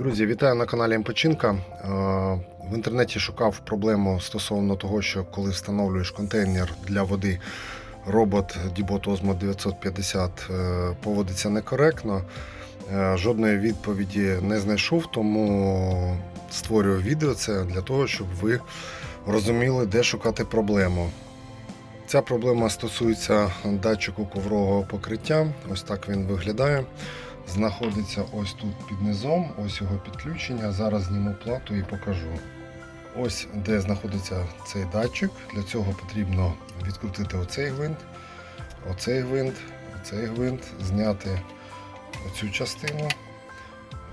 Друзі, вітаю на каналі Мпочинка. Е, В інтернеті шукав проблему стосовно того, що коли встановлюєш контейнер для води, робот Dibot Osmo 950 е, поводиться некоректно. Е, Жодної відповіді не знайшов, тому створюю відео це для того, щоб ви розуміли, де шукати проблему. Ця проблема стосується датчику коврового покриття. Ось так він виглядає знаходиться ось тут під низом, ось його підключення. Зараз зніму плату і покажу. Ось де знаходиться цей датчик. Для цього потрібно відкрутити оцей гвинт, оцей гвинт, оцей гвинт, зняти оцю частину,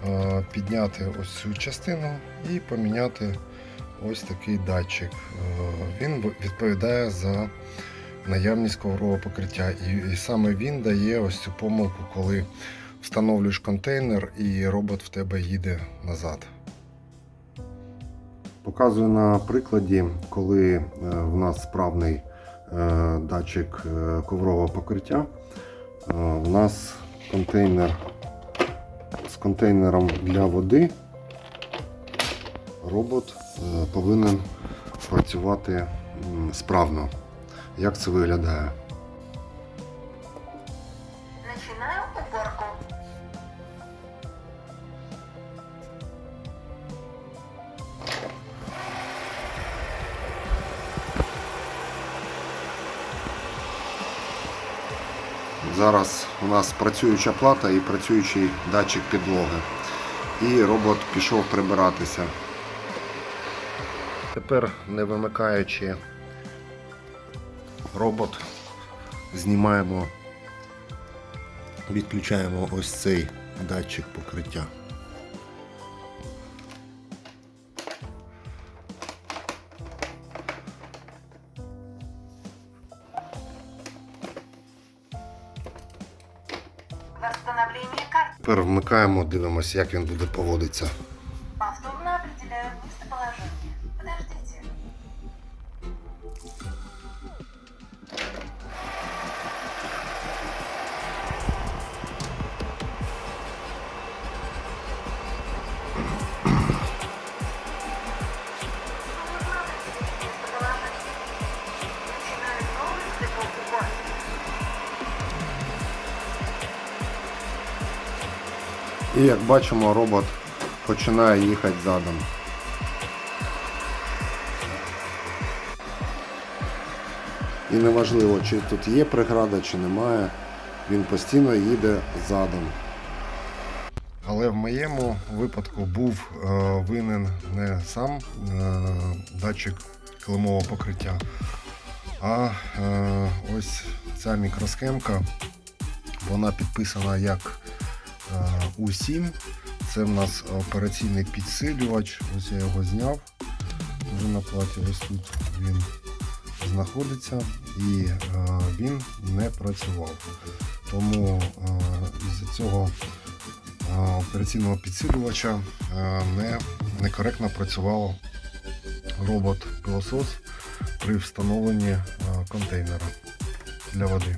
е, підняти ось цю частину і поміняти ось такий датчик. Е, Він відповідає за наявність коврового покриття. І, і саме він дає ось цю помилку, коли встановлюєш контейнер і робот в тебе їде назад. Показую на прикладі, коли е, в нас справний е, датчик е, коврового покриття. В нас контейнер з контейнером для води. Робот повинен працювати справно. Як це виглядає? Начинаю уборку. Зараз у нас працююча плата і працюючий датчик підлоги. І робот пішов прибиратися. Тепер, не вимикаючи робот, знімаємо, відключаємо ось цей датчик покриття. Тепер вмикаємо, дивимося, як він буде поводитися. І як бачимо, робот починає їхати задом. І неважливо, чи тут є преграда, чи немає, він постійно їде задом. Але в моєму випадку був е, винен не сам е, датчик килимового покриття, а е, ось ця мікросхемка. Вона підписана як U7. Це в нас операційний підсилювач. Ось я його зняв. Вже на платі ось тут він знаходиться і е, він не працював. Тому е, із цього е, операційного підсилювача не, некоректно працював робот-пилосос при встановленні контейнера для води.